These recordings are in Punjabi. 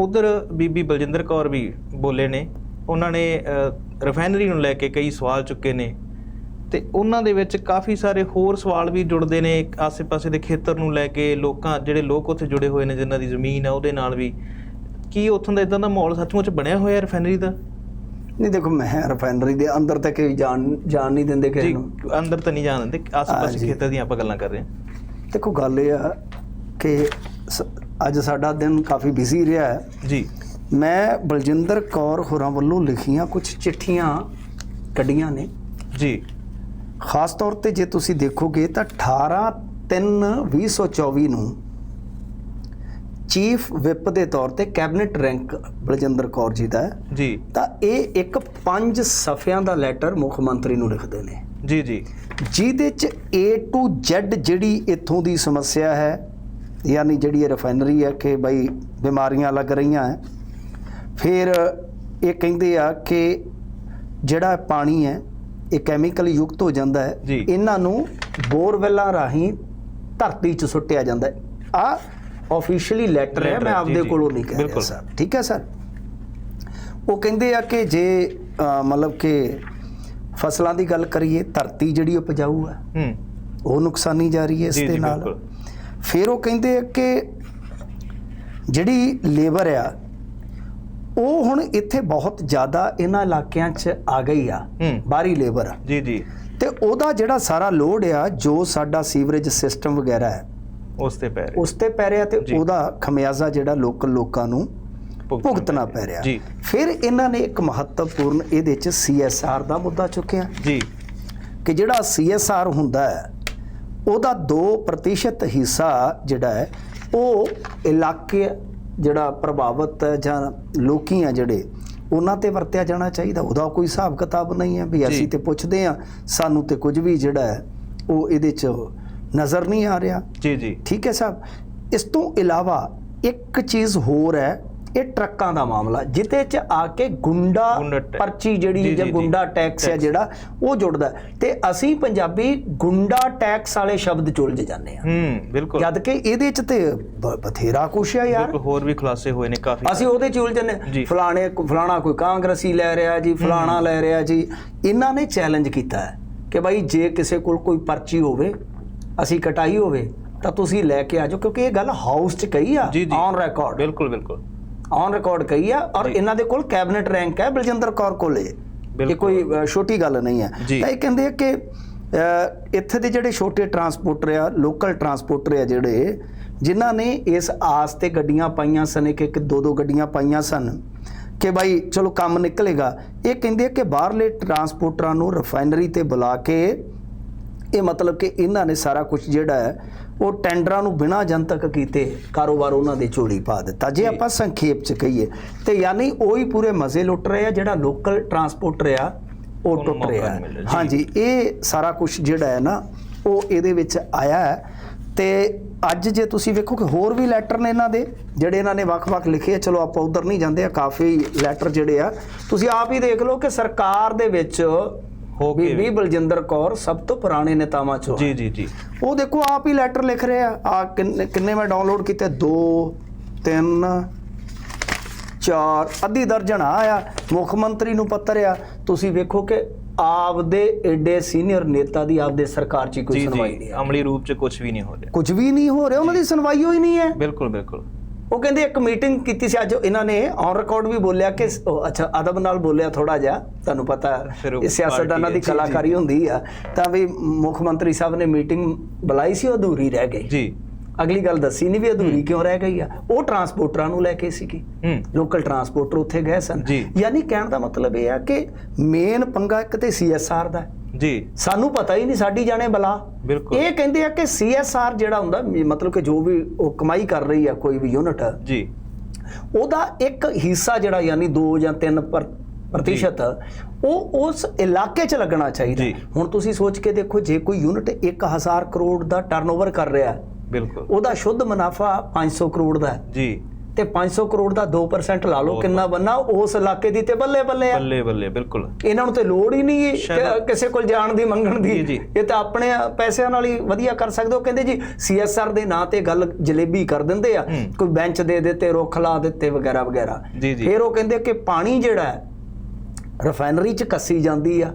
ਉਧਰ ਬੀਬੀ ਬਲਜਿੰਦਰ ਕੌਰ ਵੀ ਬੋਲੇ ਨੇ। ਉਹਨਾਂ ਨੇ ਰਿਫਾਈਨਰੀ ਨੂੰ ਲੈ ਕੇ ਕਈ ਸਵਾਲ ਚੁੱਕੇ ਨੇ ਤੇ ਉਹਨਾਂ ਦੇ ਵਿੱਚ ਕਾਫੀ ਸਾਰੇ ਹੋਰ ਸਵਾਲ ਵੀ ਜੁੜਦੇ ਨੇ ਆਸੇ-ਪਾਸੇ ਦੇ ਖੇਤਰ ਨੂੰ ਲੈ ਕੇ। ਲੋਕਾਂ ਜਿਹੜੇ ਲੋਕ ਉੱਥੇ ਜੁੜੇ ਹੋਏ ਨੇ ਜਿਨ੍ਹਾਂ ਦੀ ਜ਼ਮੀਨ ਹੈ ਉਹਦੇ ਨਾਲ ਵੀ। ਕੀ ਉੱਥੋਂ ਦਾ ਇਦਾਂ ਦਾ ਮਾਹੌਲ ਸੱਚਮੁੱਚ ਬਣਿਆ ਹੋਇਆ ਰਿਫਾਈਨਰੀ ਦਾ? ਨਹੀਂ ਦੇਖੋ ਮੈਂ ਰਿਫਾਈਨਰੀ ਦੇ ਅੰਦਰ ਤੱਕ ਵੀ ਜਾਣ ਜਾਣ ਨਹੀਂ ਦਿੰਦੇ ਕਿਸੇ ਨੂੰ। ਅੰਦਰ ਤਾਂ ਨਹੀਂ ਜਾਣ ਦਿੰਦੇ ਆਸੇ-ਪਾਸੇ। ਖੇਤਰ ਦੀਆਂ ਆਪਾਂ ਗੱਲਾਂ ਕਰ ਰਹੇ ਹਾਂ। ਦੇਖੋ ਗੱਲ ਇਹ ਆ ਕਿ ਅੱਜ ਸਾਡਾ ਦਿਨ ਕਾਫੀ ਬਿਜ਼ੀ ਰਿਹਾ ਹੈ। ਜੀ। ਮੈਂ ਬਲਜਿੰਦਰ ਕੌਰ ਹੋਰਾਂ ਵੱਲੋਂ ਲਿਖੀਆਂ ਕੁਝ ਚਿੱਠੀਆਂ ਕੱਢੀਆਂ ਨੇ। ਜੀ। ਖਾਸ ਤੌਰ ਤੇ ਜੇ ਤੁਸੀਂ ਦੇਖੋਗੇ ਤਾਂ 18 3 2024 ਨੂੰ ਚੀਫ ਵਿਪ ਦੇ ਤੌਰ ਤੇ ਕੈਬਨਿਟ ਰੈਂਕ ਬਲਜਿੰਦਰ ਕੌਰ ਜੀ ਦਾ ਹੈ। ਜੀ। ਤਾਂ ਇਹ ਇੱਕ ਪੰਜ ਸਫ਼ਿਆਂ ਦਾ ਲੈਟਰ ਮੁੱਖ ਮੰਤਰੀ ਨੂੰ ਲਿਖਦੇ ਨੇ। ਜੀ ਜੀ। ਜਿਹਦੇ ਚ A to Z ਜਿਹੜੀ ਇੱਥੋਂ ਦੀ ਸਮੱਸਿਆ ਹੈ ਯਾਨੀ ਜਿਹੜੀ ਇਹ ਰਿਫਾਈਨਰੀ ਹੈ ਕਿ ਬਈ ਬਿਮਾਰੀਆਂ ਲੱਗ ਰਹੀਆਂ ਹੈ। ਫਿਰ ਇਹ ਕਹਿੰਦੇ ਆ ਕਿ ਜਿਹੜਾ ਪਾਣੀ ਹੈ ਇਹ ਕੈਮੀਕਲ ਯੁਕਤ ਹੋ ਜਾਂਦਾ ਹੈ। ਇਹਨਾਂ ਨੂੰ ਬੋਰਵੈਲਾਂ ਰਾਹੀਂ ਧਰਤੀ 'ਚ ਸੁੱਟਿਆ ਜਾਂਦਾ ਹੈ। ਆ ਆਫੀਸ਼ੀਅਲੀ ਲੈਟਰ ਹੈ ਮੈਂ ਆਪਦੇ। ਕੋਲੋਂ ਨਹੀਂ ਕਹਿ ਰਿਹਾ। ਸਰ। ਠੀਕ ਹੈ ਸਰ? ਉਹ ਕਹਿੰਦੇ ਆ ਕਿ ਜੇ ਮਤਲਬ ਕਿ ਫਸਲਾਂ ਦੀ ਗੱਲ ਕਰੀਏ ਧਰਤੀ ਜਿਹੜੀ ਉਪਜਾਊ ਹੈ ਹੂੰ। ਉਹ ਨੁਕਸਾਨੀ ਜਾ ਰਹੀ ਹੈ ਇਸ ਦੇ ਜੀ ਨਾਲ। ਬਿਲਕੁਲ। ਫਿਰ ਉਹ ਕਹਿੰਦੇ ਆ ਕਿ ਜਿਹੜੀ ਲੇਬਰ ਆ ਉਹ ਹੁਣ ਇੱਥੇ ਬਹੁਤ ਜ਼ਿਆਦਾ ਇਹਨਾਂ ਇਲਾਕਿਆਂ 'ਚ ਆ ਗਈ ਆ ਬਾਹਰੀ ਲੇਬਰ। ਆ ਜੀ ਜੀ। ਤੇ ਉਹਦਾ ਜਿਹੜਾ ਸਾਰਾ ਲੋਡ ਆ ਜੋ ਸਾਡਾ ਸੀਵਰੇਜ ਸਿਸਟਮ ਵਗੈਰਾ ਹੈ ਉਸ ਤੇ ਪੈ ਰਹੇ। ਉਸ ਤੇ ਪੈ ਰਿਹਾ ਤੇ। ਉਹਦਾ ਖਮਿਆਜ਼ਾ ਜਿਹੜਾ ਲੋਕਲ ਲੋਕਾਂ ਨੂੰ ਭੁਗਤਣਾ ਪੈ ਰਿਹਾ। ਜੀ। ਫਿਰ ਇਹਨਾਂ ਨੇ ਇੱਕ ਮਹੱਤਵਪੂਰਨ ਇਹਦੇ 'ਚ ਸੀਐਸਆਰ ਦਾ ਮੁੱਦਾ ਚੁੱਕਿਆ। ਜੀ। ਕਿ ਜਿਹੜਾ ਸੀਐਸਆਰ ਹੁੰਦਾ ਹੈ ਉਹਦਾ 2% ਹਿੱਸਾ ਜਿਹੜਾ ਹੈ ਉਹ ਇਲਾਕੇ ਜਿਹੜਾ ਪ੍ਰਭਾਵਿਤ ਹੈ ਜਾਂ ਲੋਕੀ ਆ ਜਿਹੜੇ ਉਹਨਾਂ ਤੇ ਵਰਤਿਆ ਜਾਣਾ ਚਾਹੀਦਾ। ਉਹਦਾ ਕੋਈ ਹਿਸਾਬ ਕਿਤਾਬ ਨਹੀਂ ਹੈ ਵੀ। ਅਸੀਂ ਤੇ ਪੁੱਛਦੇ ਆ ਸਾਨੂੰ ਤੇ ਕੁਝ ਵੀ ਜਿਹੜਾ ਹੈ ਉਹ ਇਹਦੇ 'ਚ ਨਜ਼ਰ ਨਹੀਂ ਆ ਰਿਹਾ। ਜੀ ਜੀ। ਠੀਕ ਹੈ ਸਾਹਿਬ? ਇਸ ਤੋਂ ਇਲਾਵਾ ਇੱਕ ਚੀਜ਼ ਹੋਰ ਹੈ ਇਹ ਟਰੱਕਾਂ ਦਾ ਮਾਮਲਾ ਜਿੱਤੇ ਚ ਆ ਕੇ ਗੁੰਡਾ ਪਰਚੀ ਜਿਹੜੀ ਜੀ। ਗੁੰਡਾ ਟੈਕਸ ਹੈ। ਜਿਹੜਾ ਉਹ ਜੁੜਦਾ। ਤੇ ਅਸੀਂ ਪੰਜਾਬੀ ਗੁੰਡਾ ਟੈਕਸ ਵਾਲੇ ਸ਼ਬਦ ਚੁਲਝ ਜਾਂਦੇ ਆ ਹੂੰ ਬਿਲਕੁਲ। ਜਦ ਕਿ ਇਹਦੇ ਚ ਤੇ ਬਥੇਰਾ ਕੁਛ ਹੈ ਯਾਰ। ਹੋਰ ਵੀ ਖੁਲਾਸੇ ਹੋਏ ਨੇ ਕਾਫੀ ਅਸੀਂ ਉਹਦੇ ਚ ਉਲਝ ਜੀ। ਜੰਨੇ ਫਲਾਣੇ ਫਲਾਣਾ ਕੋਈ ਕਾਂਗਰਸੀ ਲੈ ਰਿਹਾ ਜੀ ਫਲਾਣਾ ਲੈ ਰਿਹਾ ਜੀ। ਇਹਨਾਂ ਨੇ ਚੈਲੰਜ ਕੀਤਾ ਹੈ ਕਿ ਭਾਈ ਜੇ ਕਿਸੇ ਕੋਲ ਕੋਈ ਪਰਚੀ ਹੋਵੇ ਅਸੀਂ ਕਟਾਈ ਹੋਵੇ ਤਾਂ ਤੁਸੀਂ ਲੈ ਕੇ ਆਜੋ ਕਿਉਂਕਿ ਇਹ ਗੱਲ ਹਾਊਸ 'ਚ ਕਹੀ ਆ ਔਨ ਰਿਕਾਰਡ ਬਿਲਕੁਲ ਬਿਲਕੁਲ। ਔਨ ਰਿਕਾਰਡ ਕਹੀ ਆ ਔਰ। ਇਹਨਾਂ ਦੇ ਕੋਲ ਕੈਬਨਿਟ ਰੈਂਕ ਹੈ ਬਲਜਿੰਦਰ ਕੌਰ ਕੋਲ ਇਹ। ਕੋਈ ਛੋਟੀ ਗੱਲ ਨਹੀਂ ਹੈ। ਤਾਂ ਇਹ ਕਹਿੰਦੇ ਆ ਕਿ ਇੱਥੇ ਦੇ ਜਿਹੜੇ ਛੋਟੇ ਟਰਾਂਸਪੋਰਟਰ ਆ ਲੋਕਲ ਟਰਾਂਸਪੋਰਟਰ ਆ ਜਿਹੜੇ ਜਿਨ੍ਹਾਂ ਨੇ ਇਸ ਆਸ ਤੇ ਗੱਡੀਆਂ ਪਾਈਆਂ ਸਨ ਇੱਕ ਇੱਕ ਦੋ ਦੋ ਗੱਡੀਆਂ ਪਾਈਆਂ ਸਨ ਕਿ ਭਾਈ ਚਲੋ ਕੰਮ ਨਿਕਲੇਗਾ ਇਹ ਕਹਿੰਦੇ ਆ ਕਿ ਬਾਹਰਲੇ ਟਰਾਂਸਪੋਰਟਰਾਂ ਨੂੰ ਰਿਫਾਈਨਰੀ ਤੇ ਬੁਲਾ ਕੇ ਇਹ ਮਤਲਬ ਕਿ ਇਹਨਾਂ ਨੇ ਸਾਰਾ ਕੁਝ ਜਿਹੜਾ ਹੈ ਉਹ ਟੈਂਡਰਾਂ ਨੂੰ ਬਿਨਾਂ ਜਨਤਕ ਕੀਤੇ ਕਾਰੋਬਾਰ ਉਹਨਾਂ ਦੇ ਝੋਲੀ ਪਾ ਦਿੱਤਾ ਜੇ। ਆਪਾਂ ਸੰਖੇਪ ਚ ਕਹੀਏ ਤੇ ਯਾਨੀ ਉਹੀ ਪੂਰੇ ਮਜ਼ੇ ਲੁੱਟ ਰਹੇ ਆ ਜਿਹੜਾ ਲੋਕਲ ਟਰਾਂਸਪੋਰਟਰ ਆ ਉਹ ਟੁੱਟ ਰਿਹਾ ਰਿਹਾ, ਹੈ। ਹਾਂਜੀ ਇਹ ਸਾਰਾ ਕੁਝ ਜਿਹੜਾ ਹੈ ਨਾ ਉਹ ਇਹਦੇ ਵਿੱਚ ਆਇਆ ਹੈ ਤੇ ਅੱਜ ਜੇ ਤੁਸੀਂ ਵੇਖੋ ਕਿ ਹੋਰ ਵੀ ਲੈਟਰ ਨੇ ਇਹਨਾਂ ਦੇ ਜਿਹੜੇ ਇਹਨਾਂ ਨੇ ਵੱਖ-ਵੱਖ ਲਿਖੇ ਆ ਚਲੋ ਆਪਾਂ ਉਧਰ ਨਹੀਂ ਜਾਂਦੇ ਆ ਕਾਫੀ ਲੈਟਰ ਜਿਹੜੇ ਆ ਤੁਸੀਂ ਆਪ ਹੀ ਦੇਖ ਲਓ ਕਿ ਸਰਕਾਰ ਦੇ ਵਿੱਚ ਹੋ ਕੇ ਬੀਬੀ ਬਲਜਿੰਦਰ ਕੌਰ ਸਭ ਤੋਂ ਪੁਰਾਣੇ ਨੇਤਾਵਾਂ ਚੋਂ। ਜੀ ਜੀ ਜੀ। ਉਹ ਦੇਖੋ ਆਪ ਹੀ ਲੈਟਰ ਲਿਖ ਰਹੇ ਆ। ਆ ਕਿੰਨੇ ਮੈਂ ਡਾਊਨਲੋਡ ਕੀਤੇ? 2 3 4 ਅੱਧੀ ਦਰਜਨ ਆਇਆ। ਮੁੱਖ ਮੰਤਰੀ ਨੂੰ ਪੱਤਰ ਆ ਤੁਸੀਂ ਵੇਖੋ ਕਿ ਆਪਦੇ ਏਡੇ ਸੀਨੀਅਰ ਨੇਤਾ ਦੀ ਆਪਦੇ ਸਰਕਾਰ 'ਚ ਕੋਈ ਸੁਣਵਾਈ ਨਹੀਂ ਅਮਲੀ ਰੂਪ ਚ ਕੁਝ ਵੀ ਨਹੀਂ ਹੋ ਰਿਹਾ। ਕੁਝ ਵੀ ਨਹੀਂ ਹੋ ਰਿਹਾ। ਉਹਨਾਂ ਦੀ ਸੁਣਵਾਈ ਹੋਈ ਨਹੀਂ ਹੈ। ਬਿਲਕੁਲ ਬਿਲਕੁਲ। ਉਹ ਕਹਿੰਦੇ ਇੱਕ ਮੀਟਿੰਗ ਕੀਤੀ ਸੀ ਅੱਜ ਇਹਨਾਂ ਨੇ ਔਨ ਰਿਕਾਰਡ ਵੀ ਬੋਲਿਆ ਕਿ ਅੱਛਾ ਅਦਬ ਨਾਲ ਬੋਲਿਆ ਥੋੜਾ ਜਿਹਾ ਤੁਹਾਨੂੰ ਪਤਾ ਇਹ ਸਿਆਸਤਦਾਨਾਂ ਦੀ। ਕਲਾਕਾਰੀ ਹੁੰਦੀ ਆ ਤਾਂ ਵੀ ਮੁੱਖ ਮੰਤਰੀ ਸਾਹਿਬ ਨੇ ਮੀਟਿੰਗ ਬੁਲਾਈ ਸੀ ਉਹ ਅਧੂਰੀ ਰਹਿ ਗਈ। ਜੀ। ਅਗਲੀ ਗੱਲ ਦੱਸੀ ਨਹੀਂ ਵੀ ਅਧੂਰੀ ਕਿਉਂ ਰਹਿ ਗਈ ਆ? ਉਹ ਟਰਾਂਸਪੋਰਟਰਾਂ ਨੂੰ ਲੈ ਕੇ ਸੀਗੀ। ਲੋਕਲ ਟਰਾਂਸਪੋਰਟਰ ਉੱਥੇ ਗਏ ਸਨ। ਯਾਨੀ ਕਹਿਣ ਦਾ ਮਤਲਬ ਇਹ ਆ ਕਿ ਮੇਨ ਪੰਗਾ ਇੱਕ ਤੇ ਸੀਐਸਆਰ ਦਾ ਹੈ। ਜੀ। ਸਾਨੂੰ ਪਤਾ ਹੀ ਨਹੀਂ ਸਾਡੀ ਜਾਣੇ ਬਲਾ। ਬਿਲਕੁਲ। ਇਹ ਕਹਿੰਦੇ ਆ ਕਿ ਸੀਐਸਆਰ ਜਿਹੜਾ ਹੁੰਦਾ ਮਤਲਬ ਕਿ ਜੋ ਵੀ ਉਹ ਕਮਾਈ ਕਰ ਰਹੀ ਆ ਕੋਈ ਵੀ ਯੂਨਿਟ। ਜੀ। ਉਹਦਾ ਇੱਕ ਹਿੱਸਾ ਜਿਹੜਾ ਯਾਨੀ 2 ਜਾਂ 3 ਪ੍ਰਤੀਸ਼ਤ ਉਹ ਉਸ ਇਲਾਕੇ 'ਚ ਲੱਗਣਾ ਚਾਹੀਦਾ। ਹੁਣ ਤੁਸੀਂ ਸੋਚ ਕੇ ਦੇਖੋ ਜੇ ਕੋਈ ਯੂਨਿਟ 1000 ਕਰੋੜ ਦਾ ਟਰਨਓਵਰ ਕਰ ਰਿਹਾ ਬਿਲਕੁਲ। ਉਹਦਾ ਸ਼ੁੱਧ ਮੁਨਾਫਾ 500 ਕਰੋੜ ਦਾ ਹੈ। ਜੀ। ਤੇ 500 ਕਰੋੜ ਦਾ 2% ਲਾ ਲਓ ਕਿੰਨਾ ਬੰਨਾ ਉਸ ਇਲਾਕੇ ਦੀ ਤੇ ਬੱਲੇ ਬੱਲੇ ਆ। ਬੱਲੇ ਬੱਲੇ ਬਿਲਕੁਲ। ਇਹਨਾਂ ਨੂੰ ਤੇ ਲੋੜ ਹੀ ਨਹੀਂ ਕਿਸੇ ਕੋਲ ਜਾਣ ਦੀ ਮੰਗਣ ਦੀ। ਇਹ ਤਾਂ ਆਪਣੇ ਪੈਸਿਆਂ ਨਾਲ ਹੀ ਵਧੀਆ ਕਰ ਸਕਦੇ ਹੋ। ਕਹਿੰਦੇ ਜੀ ਸੀਐਸਆਰ ਦੇ ਨਾਂ ਤੇ ਗੱਲ ਜਲੇਬੀ ਕਰ ਦਿੰਦੇ ਆ। ਕੋਈ ਬੈਂਚ ਦੇ ਦਿੱਤੇ ਰੁੱਖ ਲਾ ਦਿੱਤੇ ਵਗੈਰਾ ਵਗੈਰਾ। ਫਿਰ ਉਹ ਕਹਿੰਦੇ ਕਿ ਪਾਣੀ ਜਿਹੜਾ ਰਿਫਾਈਨਰੀ ਚ ਕੱਸੀ ਜਾਂਦੀ ਆ।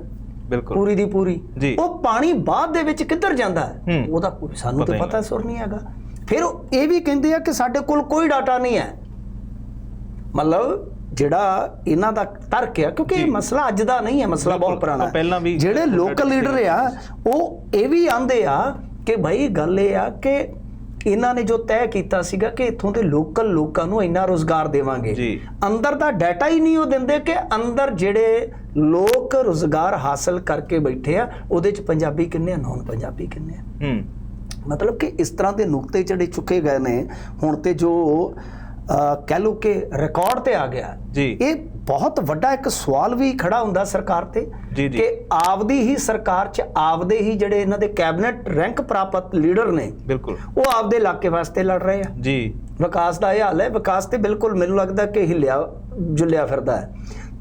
ਬਿਲਕੁਲ। ਪੂਰੀ ਦੀ ਪੂਰੀ। ਉਹ ਪਾਣੀ ਬਾਅਦ ਦੇ ਵਿੱਚ ਕਿੱਧਰ ਜਾਂਦਾ। ਉਹਦਾ ਸਾਨੂੰ ਤੇ ਪਤਾ ਸੁਰ ਨਹੀਂ ਹੈਗਾ। ਫਿਰ ਇਹ ਵੀ ਕਹਿੰਦੇ ਆ ਕਿ ਸਾਡੇ ਕੋਲ ਕੋਈ ਡਾਟਾ ਨਹੀਂ ਹੈ ਮਤਲਬ ਜਿਹੜਾ ਇਹਨਾਂ ਦਾ ਤਰਕ ਆ ਕਿਉਂਕਿ ਇਹ। ਮਸਲਾ ਅੱਜ ਦਾ ਨਹੀਂ ਹੈ ਮਸਲਾ ਬਹੁਤ। ਪੁਰਾਣਾ ਪਹਿਲਾਂ ਵੀ ਜਿਹੜੇ ਲੋਕਲ ਲੀਡਰ ਆ ਉਹ ਇਹ ਵੀ ਆਂਦੇ ਆ ਕਿ ਭਾਈ ਗੱਲ ਇਹ ਆ ਕਿ ਇਹਨਾਂ ਨੇ ਜੋ ਤੈਅ ਕੀਤਾ ਸੀਗਾ ਕਿ ਇੱਥੋਂ ਦੇ ਲੋਕਲ ਲੋਕਾਂ ਨੂੰ ਇੰਨਾ ਰੋਜ਼ਗਾਰ ਦੇਵਾਂਗੇ। ਅੰਦਰ ਦਾ ਡਾਟਾ ਹੀ ਨਹੀਂ ਉਹ ਦਿੰਦੇ ਕਿ ਅੰਦਰ ਜਿਹੜੇ ਲੋਕ ਰੋਜ਼ਗਾਰ ਹਾਸਲ ਕਰਕੇ ਬੈਠੇ ਆ ਉਹਦੇ ਚ ਪੰਜਾਬੀ ਕਿੰਨੇ ਆ ਨੌਨ ਪੰਜਾਬੀ ਕਿੰਨੇ ਆ ਹੂੰ ਮਤਲਬ ਕਿ ਇਸ ਤਰ੍ਹਾਂ ਦੇ ਨੁਕਤੇ ਜਿਹੜੇ ਚੁੱਕੇ ਗਏ ਨੇ ਹੁਣ ਤੇ ਜੋ ਕਹਿ ਲਓ ਕਿ ਰਿਕਾਰਡ ਤੇ ਆ ਗਿਆ। ਜੀ। ਇਹ ਬਹੁਤ ਵੱਡਾ ਇੱਕ ਸਵਾਲ ਵੀ ਖੜਾ ਹੁੰਦਾ ਸਰਕਾਰ ਤੇ। ਕਿ ਆਪਦੀ ਹੀ ਸਰਕਾਰ 'ਚ ਆਪਦੇ ਹੀ ਜਿਹੜੇ ਇਹਨਾਂ ਦੇ ਕੈਬਨਿਟ ਰੈਂਕ ਪ੍ਰਾਪਤ ਲੀਡਰ ਨੇ ਬਿਲਕੁਲ। ਉਹ ਆਪਦੇ ਇਲਾਕੇ ਵਾਸਤੇ ਲੜ ਰਹੇ ਆ। ਜੀ। ਵਿਕਾਸ ਦਾ ਇਹ ਹਾਲ ਹੈ ਵਿਕਾਸ ਤੇ ਬਿਲਕੁਲ ਮੈਨੂੰ ਲੱਗਦਾ ਕਿ ਹਿੱਲਿਆ ਜੁਲਿਆ ਫਿਰਦਾ ਹੈ।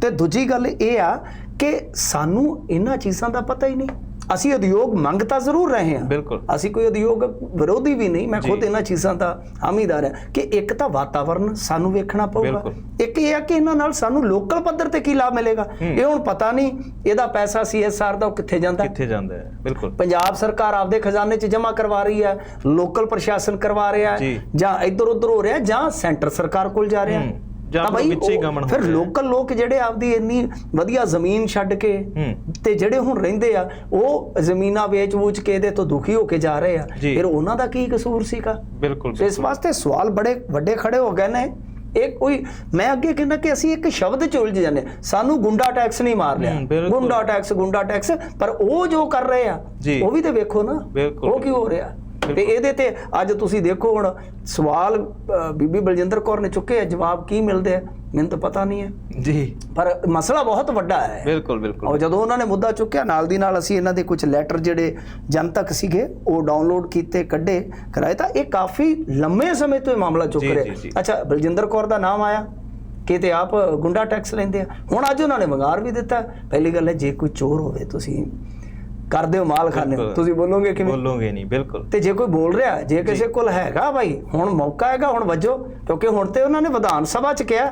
ਤੇ ਦੂਜੀ ਗੱਲ ਇਹ ਆ ਕਿ ਸਾਨੂੰ ਇਹਨਾਂ ਚੀਜ਼ਾਂ ਦਾ ਪਤਾ ਹੀ ਨਹੀਂ। ਅਸੀਂ ਉਦਯੋਗ ਮੰਗ ਤਾਂ ਜ਼ਰੂਰ ਰਹੇ ਹਾਂ ਬਿਲਕੁਲ। ਅਸੀਂ ਕੋਈ ਉਦਯੋਗ ਵਿਰੋਧੀ ਵੀ ਨਹੀਂ ਮੈਂ। ਖੁਦ ਇਹਨਾਂ ਚੀਜ਼ਾਂ ਦਾ ਹਾਮੀਦਾਰ ਹਾਂ ਕਿ ਇੱਕ ਤਾਂ ਵਾਤਾਵਰਣ ਸਾਨੂੰ ਵੇਖਣਾ ਪਊਗਾ। ਇੱਕ ਇਹ ਆ ਕਿ ਇਹਨਾਂ ਨਾਲ ਸਾਨੂੰ ਲੋਕਲ ਪੱਧਰ ਤੇ ਕੀ ਲਾਭ ਮਿਲੇਗਾ ਹੂੰ। ਇਹ ਹੁਣ ਪਤਾ ਨਹੀਂ ਇਹਦਾ ਪੈਸਾ ਸੀਐਸਆਰ ਦਾ ਉਹ ਕਿੱਥੇ ਜਾਂਦਾ ਹੈ। ਕਿੱਥੇ ਜਾਂਦਾ ਹੈ ਬਿਲਕੁਲ ਪੰਜਾਬ ਸਰਕਾਰ ਆਪਦੇ ਖਜ਼ਾਨੇ 'ਚ ਜਮ੍ਹਾਂ ਕਰਵਾ ਰਹੀ ਹੈ ਲੋਕਲ ਪ੍ਰਸ਼ਾਸਨ ਕਰਵਾ ਰਿਹਾ। ਹੈ ਜਾਂ ਇੱਧਰ ਉੱਧਰ ਹੋ ਰਿਹਾ ਜਾਂ ਸੈਂਟਰ ਸਰਕਾਰ ਕੋਲ ਜਾ ਰਿਹਾ ਹੂੰ। ਤਾਂ ਬਈ ਫਿਰ। ਲੋਕਲ ਲੋਕ ਜਿਹੜੇ ਆਪਦੀ ਇੰਨੀ ਵਧੀਆ ਜ਼ਮੀਨ ਛੱਡ ਕੇ। ਤੇ ਜਿਹੜੇ ਹੁਣ ਰਹਿੰਦੇ ਆ ਉਹ ਜ਼ਮੀਨਾਂ ਵੇਚ-ਵੂਚ ਕੇ ਇਹਦੇ ਤੋਂ ਦੁਖੀ ਹੋ ਕੇ ਜਾ ਰਹੇ ਆ। ਫਿਰ ਉਹਨਾਂ ਦਾ ਕੀ ਕਸੂਰ ਸੀਗਾ ਬਿਲਕੁਲ ਇਸ ਵਾਸਤੇ ਸਵਾਲ ਬੜੇ ਵੱਡੇ ਖੜੇ ਹੋ ਗਏ ਨੇ ਇਹ ਕੋਈ ਮੈਂ ਅੱਗੇ ਕਹਿੰਦਾ ਕਿ ਅਸੀਂ ਇੱਕ ਸ਼ਬਦ ਚ ਉਲਝ ਜਾਂਦੇ। ਸਾਨੂੰ ਗੁੰਡਾ ਟੈਕਸ ਨਹੀਂ ਮਾਰ ਲਿਆ। ਗੁੰਡਾ ਟੈਕਸ ਗੁੰਡਾ ਟੈਕਸ ਪਰ ਉਹ ਜੋ ਕਰ ਰਹੇ ਆ। ਉਹ ਵੀ ਤੇ ਵੇਖੋ ਨਾ। ਉਹ ਕੀ ਹੋ ਰਿਹਾ ਤੇ ਇਹਦੇ ਤੇ ਅੱਜ ਤੁਸੀਂ ਦੇਖੋ ਹੁਣ ਸਵਾਲ ਬੀਬੀ ਬਲਜਿੰਦਰ ਕੌਰ ਨੇ ਚੁੱਕੇ ਆ ਜਵਾਬ ਕੀ ਮਿਲਦੇ ਆ? ਮੈਨੂੰ ਤਾਂ ਪਤਾ ਨਹੀਂ ਹੈ। ਜੀ। ਪਰ ਮਸਲਾ ਬਹੁਤ ਵੱਡਾ ਹੈ। ਬਿਲਕੁਲ ਬਿਲਕੁਲ। ਔਰ ਜਦੋਂ ਉਹਨਾਂ ਨੇ ਮੁੱਦਾ ਚੁੱਕਿਆ ਨਾਲ ਦੀ ਨਾਲ ਅਸੀਂ ਇਹਨਾਂ ਦੇ ਕੁਝ ਲੈਟਰ ਜਿਹੜੇ ਜਨਤਕ ਸੀਗੇ ਉਹ ਡਾਊਨਲੋਡ ਕੀਤੇ ਕੱਢੇ ਕਰਾਏ ਤਾਂ ਇਹ ਕਾਫੀ ਲੰਮੇ ਸਮੇਂ ਤੋਂ ਇਹ ਮਾਮਲਾ ਚੁੱਕ ਰਿਹਾ। ਅੱਛਾ ਬਲਜਿੰਦਰ ਕੌਰ ਦਾ ਨਾਮ ਆਇਆ। ਕਿ ਤੇ ਆਪ ਗੁੰਡਾ ਟੈਕਸ ਲੈਂਦੇ ਆ। ਹੁਣ ਅੱਜ ਉਹਨਾਂ ਨੇ ਵੰਗਾਰ ਵੀ ਦਿੱਤਾ। ਪਹਿਲੀ ਗੱਲ ਹੈ ਜੇ ਕੋਈ ਚੋਰ ਹੋਵੇ ਤੁਸੀਂ ਕਰਦੇ ਹੋ ਮਾਲ ਖਾਨੇ ਬਿਲਕੁਲ। ਤੁਸੀਂ ਬੋਲੋਗੇ ਕਿਵੇਂ? ਬੋਲੋਗੇ ਨਹੀਂ ਬਿਲਕੁਲ। ਤੇ ਜੇ ਕੋਈ ਬੋਲ ਰਿਹਾ ਜੇ ਕਿਸੇ ਕੋਲ ਹੈਗਾ ਭਾਈ ਹੁਣ ਮੌਕਾ ਹੈਗਾ ਹੁਣ ਵੱਜੋ ਕਿਉਂਕਿ ਹੁਣ ਤੇ ਉਹਨਾਂ ਨੇ ਵਿਧਾਨ ਸਭਾ ਚ ਕਿਹਾ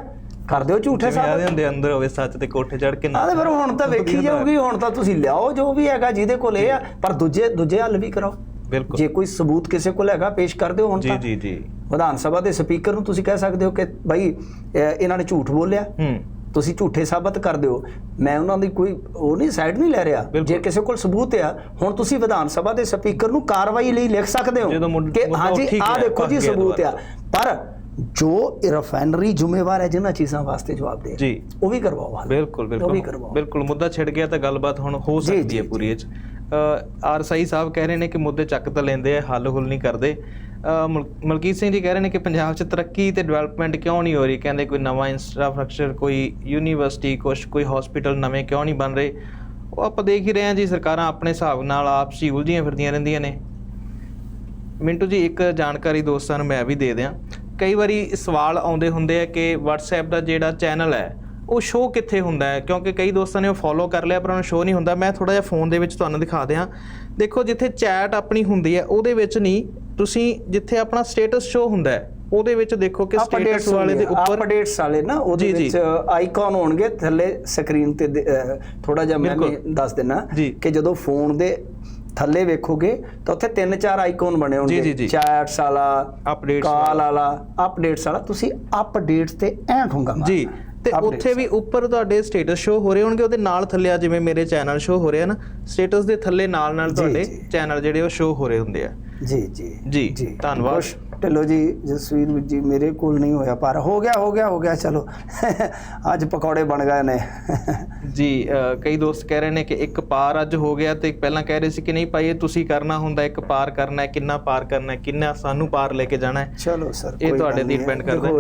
ਕਰ ਦਿਓ ਝੂਠੇ ਸਾਹਿਬ ਆਦੇ ਹੁੰਦੇ ਅੰਦਰ ਹੋਵੇ ਸੱਚ ਤੇ ਕੋਠੇ ਚੜ ਕੇ ਆਹ ਤੇ ਫਿਰ ਹੁਣ ਤਾਂ ਵੇਖੀ ਜਾਊਗੀ ਹੁਣ ਤਾਂ ਤੁਸੀਂ ਲਿਆਓ ਜੋ ਵੀ ਹੈਗਾ ਜਿਹਦੇ ਕੋਲ ਇਹ ਆ ਪਰ ਦੂਜੇ ਦੂਜੇ ਹੱਲ ਵੀ ਕਰਾਓ। ਬਿਲਕੁਲ। ਜੇ ਕੋਈ ਸਬੂਤ ਕਿਸੇ ਕੋਲ ਹੈਗਾ ਪੇਸ਼ ਕਰ ਦਿਓ ਹੁਣ ਜੀ ਤਾਂ। ਜੀ ਜੀ। ਵਿਧਾਨ ਸਭਾ ਦੇ ਸਪੀਕਰ ਨੂੰ ਤੁਸੀਂ ਕਹਿ ਸਕਦੇ ਹੋ ਕਿ ਭਾਈ ਇਹ- ਇਹਨਾਂ ਨੇ ਝੂਠ ਬੋਲਿਆ। ਹੂੰ। ਤੁਸੀਂ ਝੂਠੇ ਸਾਬਤ ਕਰ ਦਿਓ ਮੈਂ ਉਹਨਾਂ ਦੀ ਕੋਈ ਉਹ ਨਹੀਂ ਸਾਈਡ ਨਹੀਂ ਲੈ ਰਿਹਾ। ਜੇ ਕਿਸੇ ਕੋਲ ਸਬੂਤ ਆ ਹੁਣ ਤੁਸੀਂ ਵਿਧਾਨ ਸਭਾ ਦੇ ਸਪੀਕਰ ਨੂੰ ਕਾਰਵਾਈ ਲਈ ਲਿਖ ਸਕਦੇ ਹੋ ਕਿ ਹਾਂਜੀ ਹੈ, ਦੇਖੋ ਜੀ ਸਬੂਤ ਆ। ਪਰ ਜੋ ਰਿਫਾਈਨਰੀ ਜ਼ਿੰਮੇਵਾਰ ਹੈ ਜਿਨ੍ਹਾਂ ਚੀਜ਼ਾਂ ਵਾਸਤੇ ਜਵਾਬ ਦੇ ਜੀ। ਉਹ ਵੀ ਕਰਵਾਓ ਬਿਲਕੁਲ ਉਹ ਵੀ ਬਿਲਕੁਲ। ਕਰਵਾਓ। ਬਿਲਕੁਲ ਮੁੱਦਾ ਛਿੜ ਗਿਆ ਤਾਂ ਗੱਲਬਾਤ ਹੁਣ ਹੋ ਸਕਦੀ ਹੈ ਪੂਰੀ ਇਹ ਚ। ਆਰਸਾਈ ਸਾਹਿਬ ਕਹਿ ਰਹੇ ਨੇ ਕਿ ਮੁੱਦੇ ਚੱਕ ਤਾਂ ਲੈਂਦੇ ਆ ਹੱਲ ਹੁੱਲ ਨਹੀਂ ਕਰਦੇ। ਮਲਕੀਤ ਸਿੰਘ ਜੀ ਕਹਿ ਰਹੇ ਨੇ ਕਿ ਪੰਜਾਬ 'ਚ ਤਰੱਕੀ ਤੇ ਡਿਵੈਲਪਮੈਂਟ ਕਿਉਂ ਨਹੀਂ ਹੋ ਰਹੀ? ਕਹਿੰਦੇ ਕੋਈ ਨਵਾਂ ਇਨਫਰਾਸਟ੍ਰਕਚਰ ਕੋਈ ਯੂਨੀਵਰਸਿਟੀ ਕੁਛ, ਕੋਈ ਹਸਪੀਟਲ ਨਵੇਂ ਕਿਉਂ ਨਹੀਂ ਬਣ ਰਹੇ? ਉਹ ਆਪਾਂ ਦੇਖ ਹੀ ਰਹੇ ਹਾਂ ਜੀ, ਸਰਕਾਰਾਂ ਆਪਣੇ ਹਿਸਾਬ ਨਾਲ ਆਪਸੀ ਉਲਝੀਆਂ ਫਿਰਦੀਆਂ ਰਹਿੰਦੀਆਂ ਨੇ। ਮਿੰਟੂ ਜੀ, ਇੱਕ ਜਾਣਕਾਰੀ ਦੋਸਤਾਂ ਨੂੰ ਮੈਂ ਵੀ ਦੇ ਦਿਆਂ। ਕਈ ਵਾਰੀ ਸਵਾਲ ਆਉਂਦੇ ਹੁੰਦੇ ਆ ਕਿ WhatsApp ਦਾ ਜਿਹੜਾ ਚੈਨਲ ਹੈ ਉਹ ਸ਼ੋ ਕਿੱਥੇ ਹੁੰਦਾ ਹੈ? ਕਿਉਂਕਿ ਕਈ ਦੋਸਤਾਂ ਨੇ ਉਹ ਫੋਲੋ ਕਰ ਲਿਆ ਪਰ ਉਹਨੂੰ ਸ਼ੋ ਨਹੀਂ ਹੁੰਦਾ। ਮੈਂ ਥੋੜਾ ਜਿਹਾ ਫੋਨ ਦੇ ਵਿੱਚ ਤੁਹਾਨੂੰ ਦਿਖਾ ਦਿਆਂ। ਦੇਖੋ ਜਿੱਥੇ ਚੈਟ ਆਪਣੀ ਹੁੰਦੀ ਹੈ ਉਹਦੇ ਵਿੱਚ ਨਹੀਂ। ਤੁਸੀਂ ਜਿੱਥੇ ਆਪਣਾ ਸਟੇਟਸ ਸ਼ੋ ਹੁੰਦਾ ਹੈ ਉਹਦੇ ਵਿੱਚ ਦੇਖੋ ਕਿ ਸਟੇਟਸ ਅਪਡੇਟਸ ਵਾਲੇ ਦੇ ਉੱਪਰ ਅਪਡੇਟਸ ਵਾਲੇ ਨਾ ਉਹਦੇ। ਵਿੱਚ ਆਈਕਨ ਹੋਣਗੇ ਥੱਲੇ ਸਕਰੀਨ ਤੇ ਥੋੜਾ ਜਿਹਾ ਮੈਂ ਦੱਸ ਦਿੰਨਾ ਜੀ। ਕਿ ਜਦੋਂ ਫੋਨ ਦੇ ਥੱਲੇ ਵੇਖੋਗੇ ਤਾਂ ਉੱਥੇ ਤਿੰਨ ਚਾਰ ਆਈਕਨ ਬਣੇ ਹੋਣਗੇ। ਚੈਟਸ ਵਾਲਾ ਕਾਲ ਵਾਲਾ। ਅਪਡੇਟਸ ਵਾਲਾ। ਤੁਸੀਂ ਅਪਡੇਟਸ ਤੇ ਐਂ ਠੂੰਗਾ ਮਾਰਨਾ। ਜੀ ਤੇ ਉੱਥੇ ਵੀ ਉੱਪਰ ਤੁਹਾਡੇ ਸਟੇਟਸ ਸ਼ੋ ਹੋ ਰਹੇ ਹੋਣਗੇ ਉਹਦੇ ਨਾਲ ਥੱਲੇ ਆ ਜਿਵੇਂ ਮੇਰੇ ਚੈਨਲ ਸ਼ੋ ਹੋ ਰਿਹਾ ਨਾ ਸਟੇਟਸ ਦੇ ਥੱਲੇ ਨਾਲ ਨਾਲ ਤੁਹਾਡੇ। ਚੈਨਲ ਜਿਹੜੇ ਉਹ ਸ਼ੋ ਹੋ ਰਹੇ ਹੁੰਦੇ ਆ। ਜੀ ਜੀ। ਜੀ, ਧੰਨਵਾਦ। ਢਿੱਲੋਂ ਜੀ ਜਸਵੀਰ ਵੀਰ ਜੀ ਮੇਰੇ ਕੋਲ ਨਹੀਂ ਹੋਇਆ ਪਰ ਹੋ ਗਿਆ ਹੋ ਗਿਆ ਹੋ ਗਿਆ ਚਲੋ। ਅੱਜ ਪਕੌੜੇ ਬਣ ਗਏ ਨੇ। ਜੀ ਕਈ ਦੋਸਤ ਕਹਿ ਰਹੇ ਨੇ ਕਿ ਇੱਕ ਪਾਰ ਅੱਜ ਹੋ ਗਿਆ ਤੇ ਪਹਿਲਾਂ ਕਹਿ ਰਹੇ ਸੀ ਕਿ ਨਹੀਂ ਭਾਈ ਇਹ ਤੁਸੀਂ ਕਰਨਾ ਹੁੰਦਾ ਇੱਕ ਪਾਰ ਕਰਨਾ ਹੈ ਕਿੰਨਾ ਪਾਰ ਕਰਨਾ ਹੈ ਕਿੰਨਾ ਸਾਨੂੰ ਪਾਰ ਲੈ ਕੇ ਜਾਣਾ ਹੈ। ਚਲੋ ਸਰ ਇਹ ਤੁਹਾਡੇ ਤੇ depend ਕਰਦਾ